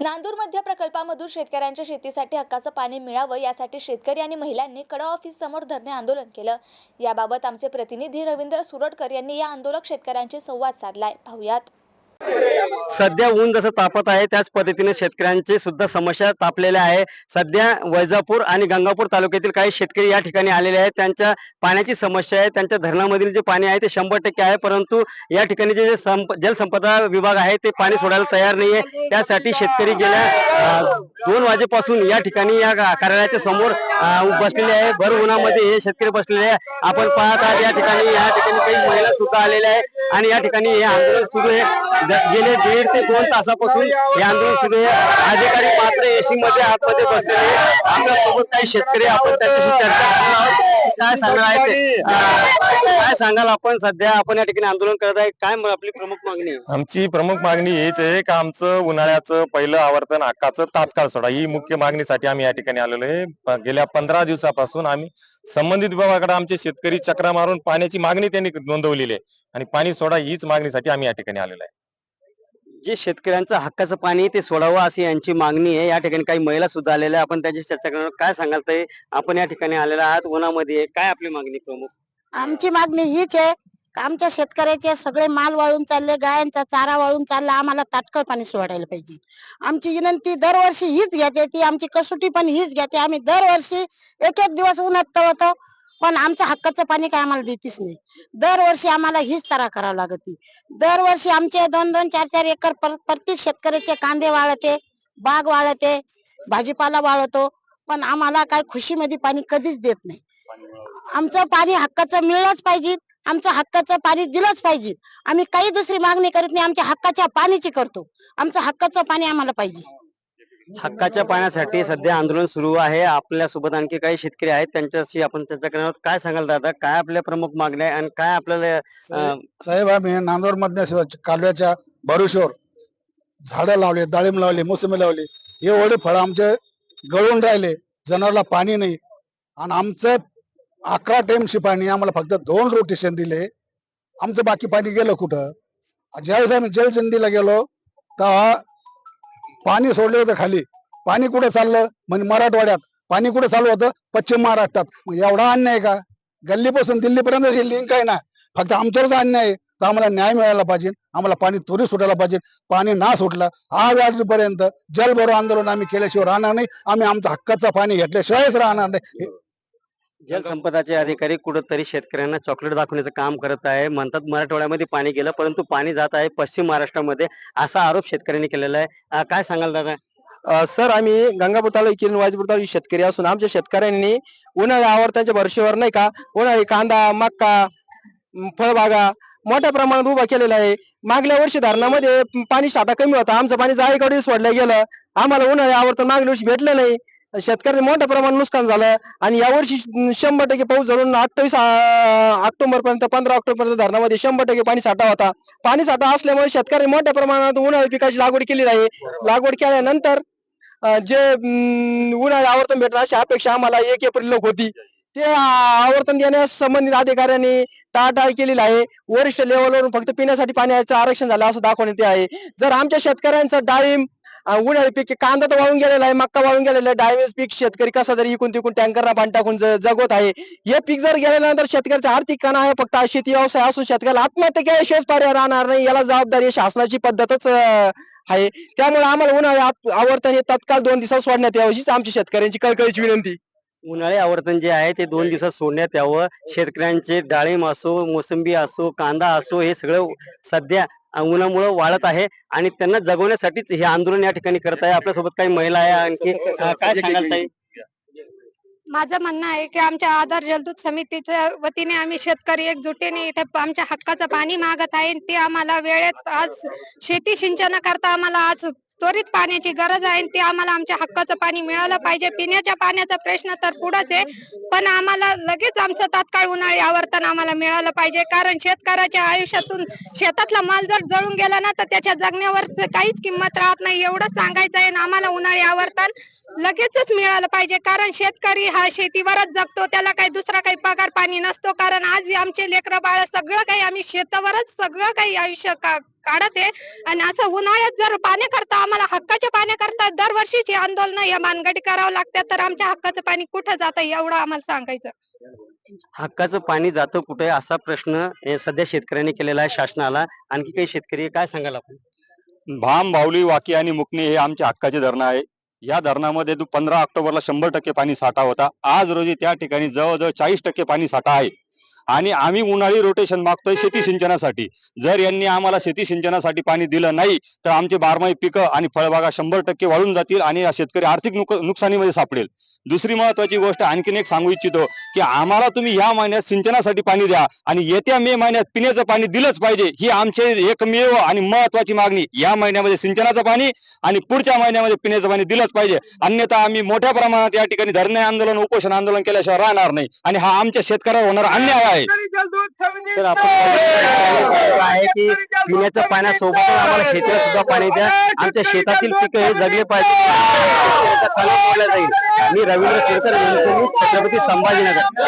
नांदूर मध्य प्रकल्पामधून शेतकऱ्यांच्या शेतीसाठी हक्काचं पाणी मिळावं यासाठी शेतकरी आणि महिलांनी कडा ऑफिस समोर धरणे आंदोलन केलं. याबाबत आमचे प्रतिनिधी रवींद्र सुरटकर यांनी या आंदोलक शेतकऱ्यांशी संवाद साधलाय. पाहुयात. सध्या ऊन जसं तापत आहे त्याच पद्धतीने शेतकऱ्यांची सुद्धा समस्या तापलेल्या आहे. सध्या वैजापूर आणि गंगापूर तालुक्यातील काही शेतकरी या ठिकाणी आलेले आहेत. त्यांच्या पाण्याची समस्या आहे. त्यांच्या धरणामधील जे पाणी आहे ते शंभर टक्के आहे. परंतु या ठिकाणी जे जलसंपदा विभाग आहे ते पाणी सोडायला तयार नाहीये. त्यासाठी शेतकरी गेल्या दोन वाजेपासून या ठिकाणी या कार्यालयाच्या समोर बसलेले आहे. भर उन्हामध्ये हे शेतकरी बसलेले आहे. आपण पाहत आहात या ठिकाणी या ठिकाणी काही महिला सुद्धा आलेल्या आहे आणि या ठिकाणी हे आंदोलन सुरू आहे. गेले म्हणजे दीड ते दोन तासापासून हे आंदोलन सुरू आहे. अधिकारी मात्र एसी मध्ये आतमध्ये बसलेले आहे आपल्यासोबत काही शेतकरी आपण त्यांच्याशी चर्चा करणार आहोत. काय सांगणार आहे काय सांगाल आपण? सध्या आपण या ठिकाणी आंदोलन करत आहे. काय आपली प्रमुख मागणी आहे? आमची प्रमुख मागणी हीच आहे का आमचं उन्हाळ्याचं पहिलं आवर्तन हक्काचं तात्काळ सोडा. ही मुख्य मागणीसाठी आम्ही या ठिकाणी आलेलो आहे. गेल्या पंधरा दिवसापासून आम्ही संबंधित विभागाकडे आमचे शेतकरी चक्रा मारून पाण्याची मागणी त्यांनी नोंदवलेली आहे. आणि पाणी सोडा हीच मागणीसाठी आम्ही या ठिकाणी आलेलो आहे. जे शेतकऱ्यांचं हक्काचं पाणी ते सोडावं अशी यांची मागणी आहे. या ठिकाणी काही महिला सुद्धा आलेल्या आपण त्यांची चर्चा करणार आहोत. काय सांगाल ते आपण या ठिकाणी आलेला आहात. उन्हामध्ये काय आपली मागणी प्रमुख? आमची मागणी हीच आहे. का आमच्या शेतकऱ्याचे सगळे माल वाळून चालले गायांचा चारा वाळून चालला. आम्हाला तात्काळ पाणी सोडायला पाहिजे. आमची विनंती दरवर्षी हीच घेते. ती आमची कसोटी पण हीच घेते. आम्ही दरवर्षी एक एक दिवस उन्हात तळतो. पण आमचं हक्काचं पाणी काय आम्हाला देतीच नाही. दरवर्षी आम्हाला हीच तरा करावं लागते. दरवर्षी आमचे दोन दोन चार चार एकर पर- प्रत्येक शेतकऱ्याचे कांदे वाळते बाग वाळते भाजीपाला वाळवतो पण आम्हाला काय खुशीमध्ये पाणी कधीच देत नाही. आमचं पाणी हक्काचं मिळलंच पाहिजे आमचं हक्काचं पाणी दिलंच पाहिजे. आम्ही काही दुसरी मागणी करत नाही आमच्या हक्काच्या पाणीची करतो. आमचं हक्काचं पाणी आम्हाला पाहिजे. हक्काच्या पाण्यासाठी सध्या आंदोलन सुरू आहे. आपल्यासोबत आणखी काही शेतकरी आहेत. त्यांच्याशी आपण चर्चा करणार आहोत. काय सांगाल दादा? काय आपल्या प्रमुख मागण्या आहे आणि काय आपल्याला अं, साहेब आम्ही नांदूर मधल्या कालव्याच्या भरुशोर झाडं लावले डाळिंब लावले मोसंबी लावली. हे एवढे फळ आमचे गळून राहिले. जनावरला पाणी नाही. आणि आमचं अकरा टाइमशी पाणी आम्हाला फक्त दोन रोटेशन दिले. आमचं बाकी पाणी गेलं कुठं? ज्यावेळेस आम्ही जलचंडीला गेलो तेव्हा पाणी सोडलं होतं खाली. पाणी कुठं चाललं? म्हणजे मराठवाड्यात. पाणी कुठं चालू होतं? पश्चिम महाराष्ट्रात. मग एवढा अन्याय का? गल्लीपासून दिल्लीपर्यंत अशी लिंक आहे ना. फक्त आमच्यावरच अन्याय आहे. तर आम्हाला न्याय मिळायला पाहिजे. आम्हाला पाणी त्वरित सुटायला पाहिजे. पाणी ना सुटलं आज आजपर्यंत जलभरो आंदोलन आम्ही केल्याशिवाय राहणार नाही. आम्ही आमचा हक्काचं पाणी घेतल्याशिवायच राहणार नाही. जलसंपदाचे अधिकारी कुठंतरी शेतकऱ्यांना चॉकलेट दाखवण्याचं काम करत आहे. म्हणतात मराठवाड्यामध्ये पाणी गेलं परंतु पाणी जात आहे पश्चिम महाराष्ट्रामध्ये. असा आरोप शेतकऱ्यांनी केलेला आहे. अं, काय सांगाल दादा? सर आम्ही गंगापूर तालुक्यातील वाजपूर तालुक्यातील शेतकरी असून आमच्या शेतकऱ्यांनी उन्हाळी आवर्तांच्या भरशीवर नाही का उन्हाळी कांदा मक्का म, फळबागा मोठ्या प्रमाणात उभा केलेला आहे. मागल्या वर्षी धरणामध्ये पाणी साठा कमी होता. आमचं पाणी जाळीकडे सोडलं गेलं. आम्हाला उन्हाळी आवर्तन मागल्या वर्षी भेटलं नाही. शेतकऱ्याचं मोठ्या प्रमाणात नुकसान झालं. आणि यावर्षी शंभर टक्के पाऊस धरून अठ्ठावीस ऑक्टोबर पर्यंत पंधरा ऑक्टोबर पर्यंत धरणामध्ये शंभर टक्के पाणी साठा होता. पाणी साठा असल्यामुळे शेतकऱ्यांनी मोठ्या प्रमाणात उन्हाळी पिकाची लागवड केली आहे. लागवड केल्यानंतर जे उन्हाळी आवर्तन भेटणार अशी अपेक्षा आम्हाला एक एप्रिल लोक होती. ते आवर्तन देण्यास संबंधित अधिकाऱ्यांनी टाळाटाळ केलेली आहे. वरिष्ठ लेवलवरून फक्त पिण्यासाठी पाण्याचं आरक्षण झालं असं दाखवण्यात आहे. जर आमच्या शेतकऱ्यांचं डाळिंब उन्हाळी पीक कांदा तर वाळून गेलेला आहे मक्का वाळून गेलेला आहे डाळिंब पीक शेतकरी कसा तरी इकून तिकून टँकरला पाणी टाकून जगत जगवत आहे. हे पीक जर गेल्यानंतर शेतकऱ्याचा आर्थिक कणा आहे फक्त शेती व्यवसाय असून शेतकऱ्याला आत्महत्या केल्याशिवायच पर्याय राहणार नाही याला जबाबदारी शासनाची पद्धतच आहे. त्यामुळे आम्हाला उन्हाळी आवर्तन हे तत्काळ दोन दिवसात सोडण्यात यावशीच आमची शेतकऱ्यांची कळकळीची विनंती. उन्हाळी आवर्तन जे आहे ते दोन दिवसात सोडण्यात यावं. शेतकऱ्यांचे डाळिंब असो मोसंबी असो कांदा असो हे सगळं सध्या उन्हामुळे वाढत आहे आणि त्यांना जगवण्यासाठीच हे आंदोलन या ठिकाणी करत आहे. आपल्यासोबत काही महिला आहे आणखी. काय सांगाल ताई? माझं म्हणणं आहे की आमच्या आधार जलदूत समितीच्या वतीने आम्ही शेतकरी एकजुटीने इथे आमच्या हक्काचं पाणी मागत आहे ते आम्हाला वेळेत आज शेती सिंचना करता आम्हाला आज त्वरित पाण्याची गरज आहे ते आम्हाला आमच्या हक्काचं पाणी मिळालं पाहिजे. पिण्याच्या पाण्याचा प्रश्न तर पुढंच आहे. पण आम्हाला लगेच आमचं तात्काळ उन्हाळी आवर्तन आम्हाला मिळालं पाहिजे. कारण शेतकऱ्याच्या आयुष्यातून शेतातला माल जर जळून गेला ना तर त्याच्या जगण्यावर काहीच किंमत राहत नाही. एवढं सांगायचं आहे आणि आम्हाला उन्हाळी आवर्तन लगेचच मिळालं पाहिजे. कारण शेतकरी हा शेतीवरच जगतो. त्याला काही दुसरा काही पगार पाणी नसतो. कारण आज आमचे लेकर बाळ सगळं काही आम्ही शेतावरच सगळं काही आयुष्य का काढत आहे. आणि असं उन्हाळ्यात जर पाणी आम्हाला हक्काच्या पाण्याकरता दरवर्षीची आंदोलन या भानगडी करावं लागतात तर आमच्या हक्काचं पाणी कुठं जातं एवढं आम्हाला सांगायचं. हक्काचं पाणी जातं कुठे असा प्रश्न हे सध्या शेतकऱ्यांनी केलेला आहे शासनाला. आणखी काही शेतकरी आहे, काय सांगाल आपण? भाम बावली वाकी आणि मुकणी हे आमचे हक्काचे धरणं आहे. या धरणामध्ये पंधरा ऑक्टोबरला शंभर टक्के पाणी साठा होता. आज रोजी त्या ठिकाणी जवळजवळ चाळीस टक्के पाणी साठा आहे. आणि आम्ही उन्हाळी रोटेशन मागतोय शेती सिंचनासाठी. जर यांनी आम्हाला शेती सिंचनासाठी पाणी दिलं नाही तर आमचे बारमाही पिकं आणि फळबागा शंभर टक्के वाळून जातील आणि शेतकरी आर्थिक नुक- नुकसानीमध्ये सापडेल. दुसरी महत्वाची गोष्ट आणखीन एक सांगू इच्छितो की आम्हाला तुम्ही या महिन्यात सिंचनासाठी पाणी द्या आणि येत्या मे महिन्यात पिण्याचं पाणी दिलंच पाहिजे ही आमची एकमेव आणि महत्वाची मागणी. या महिन्यामध्ये सिंचनाचं पाणी आणि पुढच्या महिन्यामध्ये पिण्याचं पाणी दिलंच पाहिजे. अन्यथा आम्ही मोठ्या प्रमाणात या ठिकाणी धरणे आंदोलन उपोषण आंदोलन केल्याशिवाय राहणार नाही आणि हा आमच्या शेतकऱ्यावर होणारा अन्याय आहे. तर आपण आहे की पिण्याच्या पाण्यासोबत आम्हाला शेतीला सुद्धा पाणी द्या. आमच्या शेतातील पिकं हे जगले पाहिजे. जाईल मी रवींद्र शेरकर यांचं मी छत्रपती संभाजीनगर.